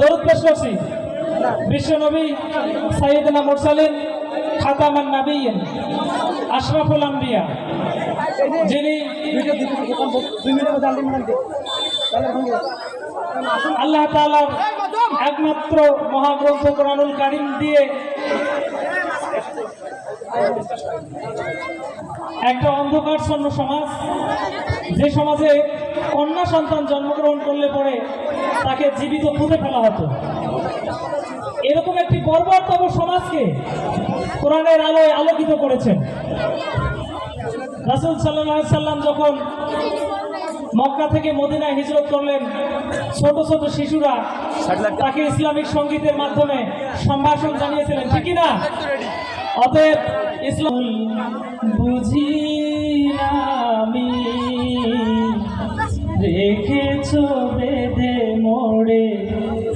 দরুদ পেশ করছি বিশ্বনবী সাইয়েদনা মুরসালিন, খাতামান নাবিয়িন আশরাফুল আম্বিয়া, যিনি আল্লাহ তাআলার একমাত্র মহাগ্রন্থ কোরআনুল কারীম দিয়ে একটা অন্ধকারচ্ছন্ন সমাজ। যে সমাজে কন্যা সন্তান জন্মগ্রহণ করলে পরে তাকে জীবিত পুঁতে ফেলা হতো। এরকম একটি বর্বরতম সমাজকে কোরআনের আলোয় আলোকিত করেছেন। রাসুল সাল্লাহ সাল্লাম যখন মক্কা থেকে মদিনায় হিজরত করলেন ছোট ছোট শিশুরা তাকে ইসলামিক সঙ্গীতের মাধ্যমে সম্ভাষণ জানিয়েছিলেন। ঠিকই না? অতএব ইসলাম আমি রেখেছ বেঁধে মোড়ে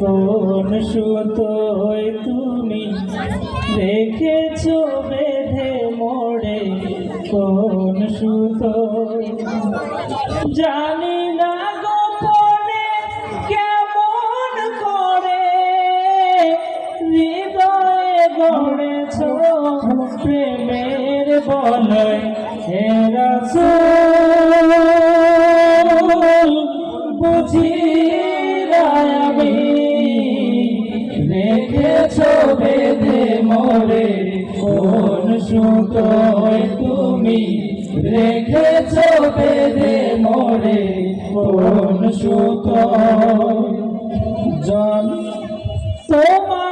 কোন সুতোয় তুমি? রেখেছ বেঁধে মোড়ে কোন সুতোয়? জানি বুঝি আমি। রেখেছ বেঁধে মোরে কোন সুতোয় তুমি। রেখেছ বেঁধে মোরে কোন সুতোয় জন তোমারি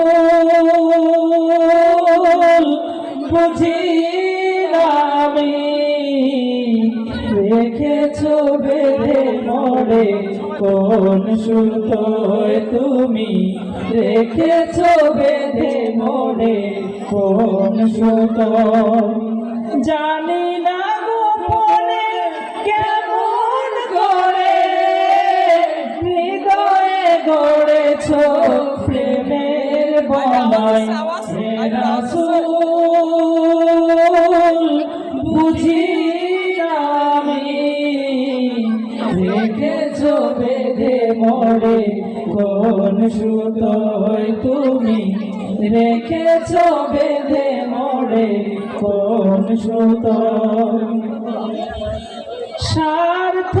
রেখেছ বেঁধে মরে কোন সুতোয় তুমি রেখেছ বেঁধে মরে কোন সুতোয় জানি না গোপনে কেমন করে হৃদয়ে গড়েছ প্রেমের বলয় রেখেছ বেঁধে মোড়ে কোন সুতোয় স্বার্থবিহীন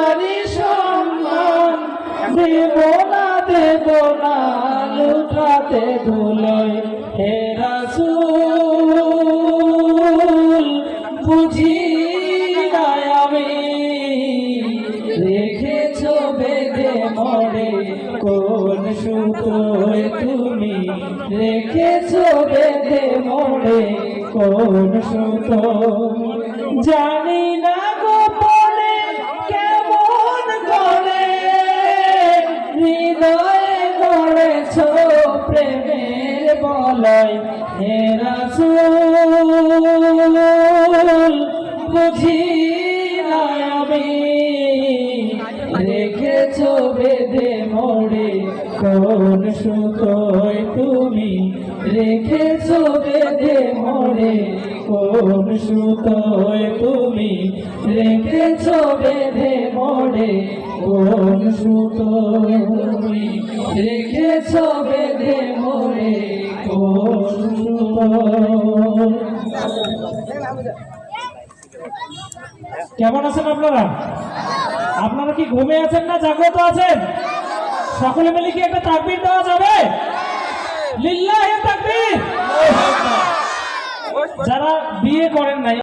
তোমার সম্মান, দেব না দেব না লুটাতে ধুলোয়। হে রাসূল, বুঝি আমি। রেখেছ বেদে মরে, কোন সুতোয় রেখেছ বেদে মরে, কোন সুতো জানি বলয় হে রাসূল বুঝি আমি। রেখেছো বেদে মোড়ে কোন সুতোয় তুমি রেখেছ বেদে মোড়ে কোন সুতোয় তুমি রেখেছ বেঁধে মোড়ে কোন সুতোয় তুমি রেখেছ বেঁধে মোড়ে কোন সুতোয়? কেমন আছেন আপনারা? আপনারা কি ঘুমে আছেন না জাগ্রত আছেন? সকলে মিলে কি একটা তাকবির দেওয়া যাবে? লিল্লাহে তাকবির। যারা বিয়ে করেন নাই